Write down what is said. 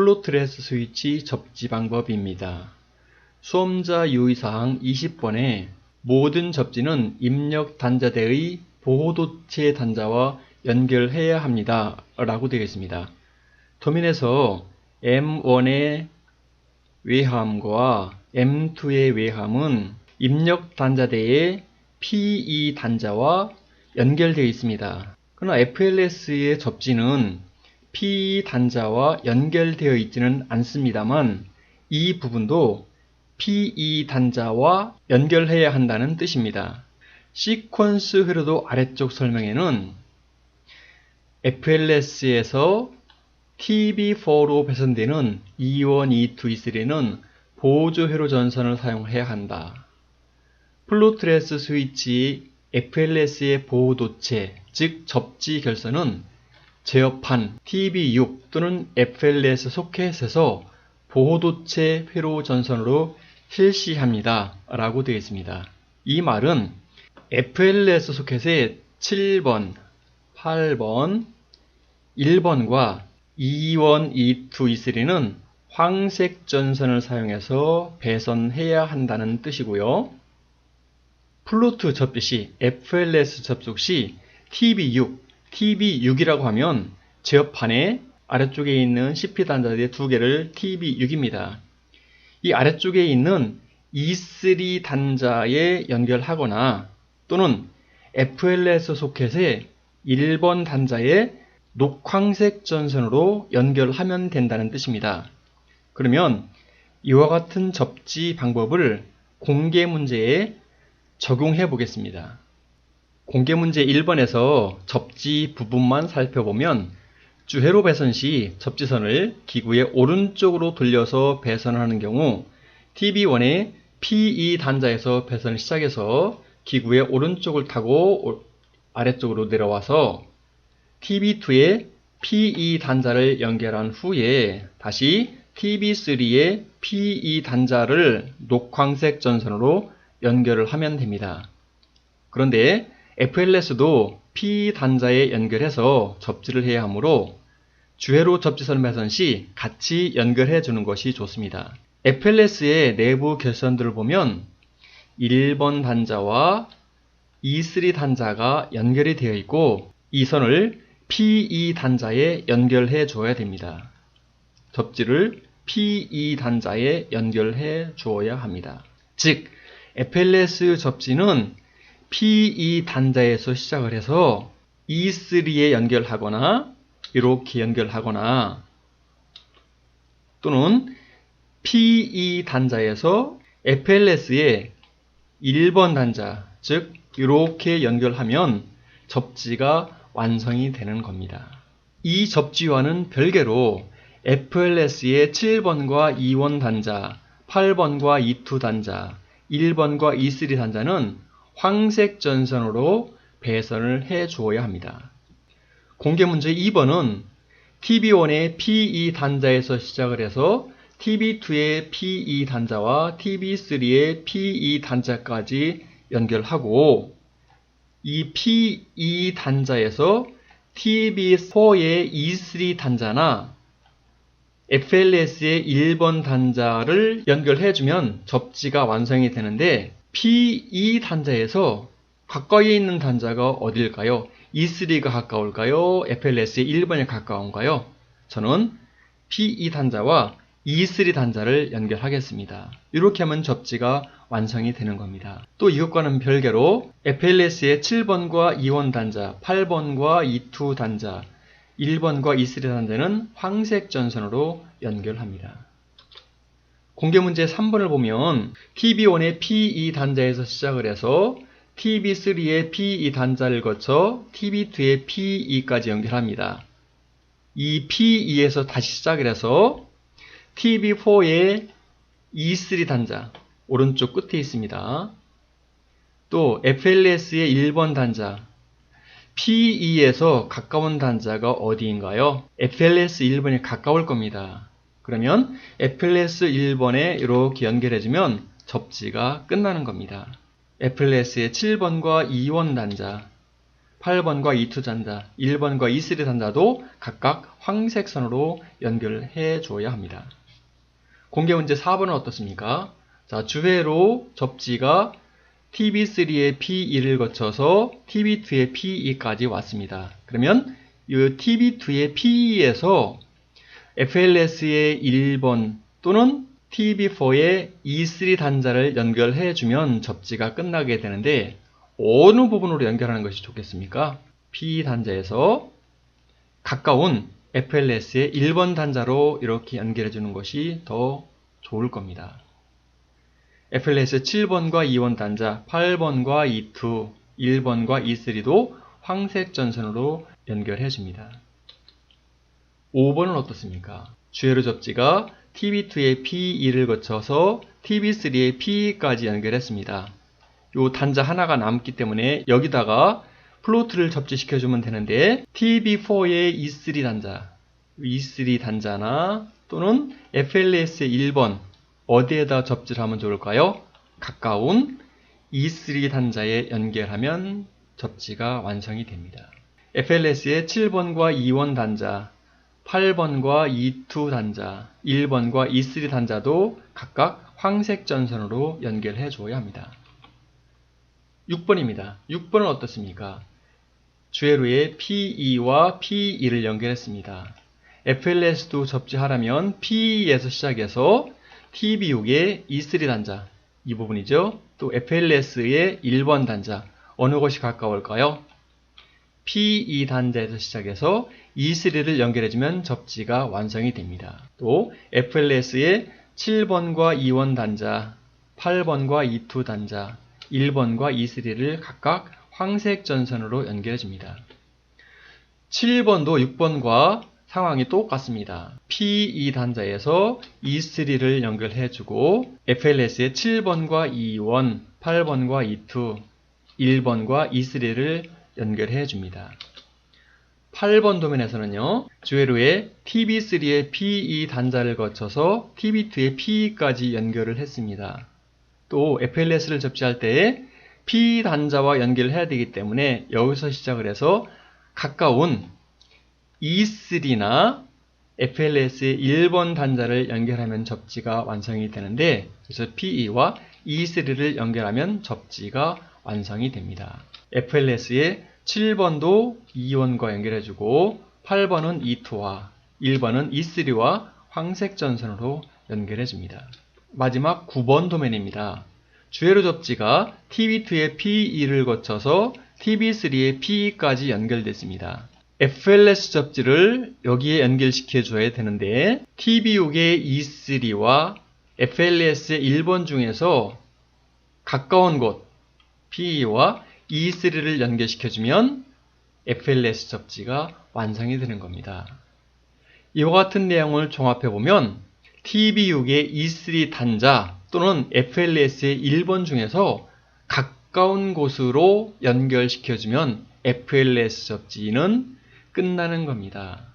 플로트레스 스위치 접지 방법입니다. 수험자 유의사항 20번에 모든 접지는 입력 단자대의 보호도체 단자와 연결해야 합니다. 라고 되어 있습니다. 도면에서 M1의 외함과 M2의 외함은 입력 단자대의 PE 단자와 연결되어 있습니다. 그러나 FLS의 접지는 PE 단자와 연결되어 있지는 않습니다만 이 부분도 PE 단자와 연결해야 한다는 뜻입니다. 시퀀스 흐르도 아래쪽 설명에는 FLS에서 TB4로 배선되는 E1, E2, E3는 보조 회로 전선을 사용해야 한다. 플로트레스 스위치 FLS의 보호도체, 즉 접지 결선은 제어판 TB6 또는 FLS 소켓에서 보호도체 회로 전선으로 실시합니다. 라고 되어 있습니다. 이 말은 FLS 소켓의 7번, 8번, 1번과 E1, E2, E3는 황색 전선을 사용해서 배선해야 한다는 뜻이고요. 플루트 접지 시 FLS 접속 시 TB6, TB6이라고 하면 제어판의 아래쪽에 있는 CP 단자대 두 개를 TB6입니다. 이 아래쪽에 있는 E3 단자에 연결하거나 또는 FLS 소켓의 1번 단자에 녹황색 전선으로 연결하면 된다는 뜻입니다. 그러면 이와 같은 접지 방법을 공개 문제에 적용해 보겠습니다. 공개 문제 1번에서 접지 부분만 살펴보면 주회로 배선 시 접지선을 기구의 오른쪽으로 돌려서 배선하는 경우 TB1의 PE 단자에서 배선을 시작해서 기구의 오른쪽을 타고 아래쪽으로 내려와서 TB2의 PE 단자를 연결한 후에 다시 TB3의 PE 단자를 녹황색 전선으로 연결을 하면 됩니다. 그런데 FLS도 PE 단자에 연결해서 접지를 해야 하므로 주회로 접지선 배선 시 같이 연결해 주는 것이 좋습니다. FLS의 내부 결선들을 보면 1번 단자와 E3 단자가 연결이 되어 있고 이 선을 PE 단자에 연결해 줘야 됩니다. 접지를 PE 단자에 연결해 주어야 합니다. 즉, FLS 접지는 PE 단자에서 시작을 해서 E3에 연결하거나 이렇게 연결하거나 또는 PE 단자에서 FLS의 1번 단자, 즉 이렇게 연결하면 접지가 완성이 되는 겁니다. 이 접지와는 별개로 FLS의 7번과 2원 단자, 8번과 2 단자, 1번과 2 단자는 황색 전선으로 배선을 해 주어야 합니다. 공개 문제 2번은 TB1의 PE 단자에서 시작을 해서 TB2의 PE 단자와 TB3의 PE 단자까지 연결하고 이 PE 단자에서 TB4의 E3 단자나 FLS의 1번 단자를 연결해주면 접지가 완성이 되는데 PE 단자에서 가까이 있는 단자가 어딜까요? E3가 가까울까요? FLS의 1번이 가까운가요? 저는 PE 단자와 E3 단자를 연결하겠습니다. 이렇게 하면 접지가 완성이 되는 겁니다. 또 이것과는 별개로 FLS의 7번과 2원 단자, 8번과 2 단자, 1번과 E3 단자는 황색 전선으로 연결합니다. 공개 문제 3번을 보면 TB1의 PE 단자에서 시작을 해서 TB3의 PE 단자를 거쳐 TB2의 PE까지 연결합니다. 이 PE에서 다시 시작을 해서 TB4의 E3 단자 오른쪽 끝에 있습니다. 또 FLS의 1번 단자 PE에서 가까운 단자가 어디인가요? FLS 1번에 가까울 겁니다. 그러면 FLS 1번에 이렇게 연결해주면 접지가 끝나는 겁니다. FLS의 7번과 2원 단자 8번과 E2 단자, 1번과 E3 단자도 각각 황색 선으로 연결해 줘야 합니다. 공개 문제 4번은 어떻습니까? 자, 주회로 접지가 TB3의 P1을 거쳐서 TB2의 P2까지 왔습니다. 그러면 이 TB2의 P2에서 FLS의 1번 또는 TB4의 E3 단자를 연결해주면 접지가 끝나게 되는데 어느 부분으로 연결하는 것이 좋겠습니까? P 단자에서 가까운 FLS의 1번 단자로 이렇게 연결해주는 것이 더 좋을 겁니다. FLS의 7번과 2번 단자, 8번과 E2, 1번과 E3도 황색 전선으로 연결해줍니다. 5번은 어떻습니까? 주회로 접지가 TB2의 P2를 거쳐서 TB3의 P까지 연결했습니다. 요 단자 하나가 남기 때문에 여기다가 플로트를 접지시켜주면 되는데 TB4의 E3 단자, E3 단자나 또는 FLS의 1번 어디에다 접지를 하면 좋을까요? 가까운 E3 단자에 연결하면 접지가 완성이 됩니다. FLS의 7번과 2원 단자, 8번과 E2 단자, 1번과 E3 단자도 각각 황색 전선으로 연결해 줘야 합니다. 6번입니다. 6번은 어떻습니까? 주회로에 P2와 P2를 연결했습니다. FLS도 접지하려면 P2에서 시작해서 TB6의 E3 단자, 이 부분이죠. 또 FLS의 1번 단자, 어느 것이 가까울까요? P2 단자에서 시작해서 E3를 연결해주면 접지가 완성이 됩니다. 또 FLS의 7번과 2원 단자, 8번과 E2 단자, 1번과 E3를 각각 황색 전선으로 연결해줍니다. 7번도 6번과 상황이 똑같습니다. P2 단자에서 E3를 연결해주고 FLS의 7번과 2원, 8번과 E2, 1번과 E3를 연결해 줍니다. 8번 도면에서는요, 주회로에 TB3의 PE 단자를 거쳐서 TB2의 PE까지 연결을 했습니다. 또 FLS를 접지할 때 PE 단자와 연결을 해야 되기 때문에 여기서 시작을 해서 가까운 E3나 FLS의 1번 단자를 연결하면 접지가 완성이 되는데 그래서 PE와 E3를 연결하면 접지가 완성이 됩니다. FLS의 7번도 E1과 연결해주고 8번은 E2와 1번은 E3와 황색 전선으로 연결해줍니다. 마지막 9번 도면입니다. 주회로 접지가 TB2의 PE를 거쳐서 TB3의 PE까지 연결됐습니다. FLS 접지를 여기에 연결시켜 줘야 되는데 TB6의 E3와 FLS의 1번 중에서 가까운 곳 PE와 E3를 연결시켜주면 FLS 접지가 완성이 되는 겁니다. 이와 같은 내용을 종합해보면 TB6의 E3 단자 또는 FLS의 1번 중에서 가까운 곳으로 연결시켜주면 FLS 접지는 끝나는 겁니다.